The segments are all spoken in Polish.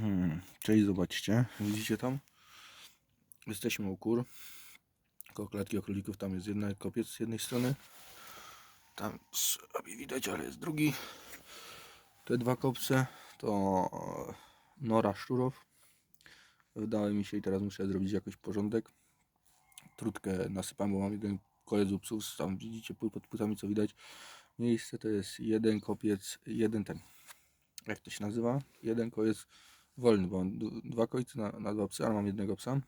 Hmm, Cześć, zobaczcie. Widzicie tam? Jesteśmy u kur. Koło klatki tam jest jedna kopiec z jednej strony. Tam sobie widać, ale jest drugi. Te dwa kopce to e, nora szczurów. Wydaje mi się i teraz muszę zrobić jakoś porządek. Trutkę nasypam, bo mam jeden koledzy psów. Tam widzicie pod płytami co widać. Miejsce to jest jeden kopiec, jeden ten. Jak to się nazywa? Jeden kopiec wolny, bo mam dwa końce na, na dwa psy, ale mam jednego psa.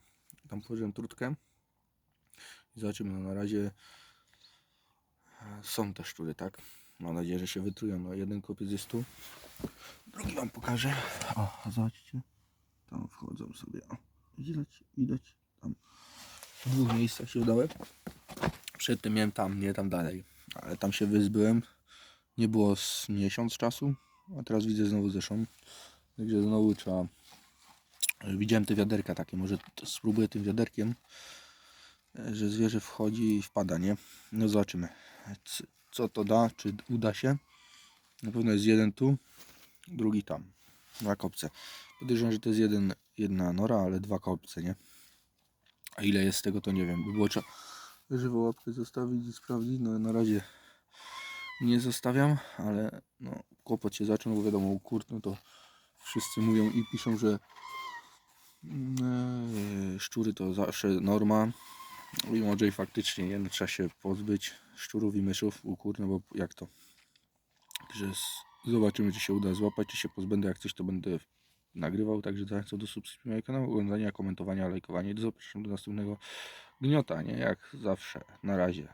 Tam położyłem trutkę. I zobaczymy, no na razie e, są te szczury, tak? Mam nadzieję, że się wytrują. No jeden kopiec jest tu. Drugi wam pokażę. O, zobaczcie. Tam wchodzą sobie. Widać, widać. Tam w dwóch miejscach się udałem. Przedtem miałem tam, nie tam dalej. Ale tam się wyzbyłem. Nie było z miesiąc czasu. A teraz widzę znowu zeszłą. Także znowu trzeba. Widziałem te wiaderka takie, może spróbuję tym wiaderkiem, że zwierzę wchodzi i wpada, nie? No zobaczymy, co to da, czy uda się. Na pewno jest jeden tu, drugi tam, dwa kopce. Podejrzewam, że to jest jeden, jedna nora, ale dwa kopce, nie? A ile jest z tego, to nie wiem. By było trzeba żywą łapkę zostawić i sprawdzić. No na razie nie zostawiam, ale no, kłopot się zaczął, bo wiadomo, kurt, no to wszyscy mówią i piszą, że mm, e, szczury to zawsze norma. I może faktycznie nie, no, trzeba się pozbyć szczurów i myszów u kur, no bo jak to? Także zobaczymy, czy się uda złapać, czy się pozbędę. Jak coś, to będę nagrywał. Także zachęcam do subskrybowania kanału, oglądania, komentowania, lajkowania. I do zapraszam do następnego gniota, nie? Jak zawsze. Na razie.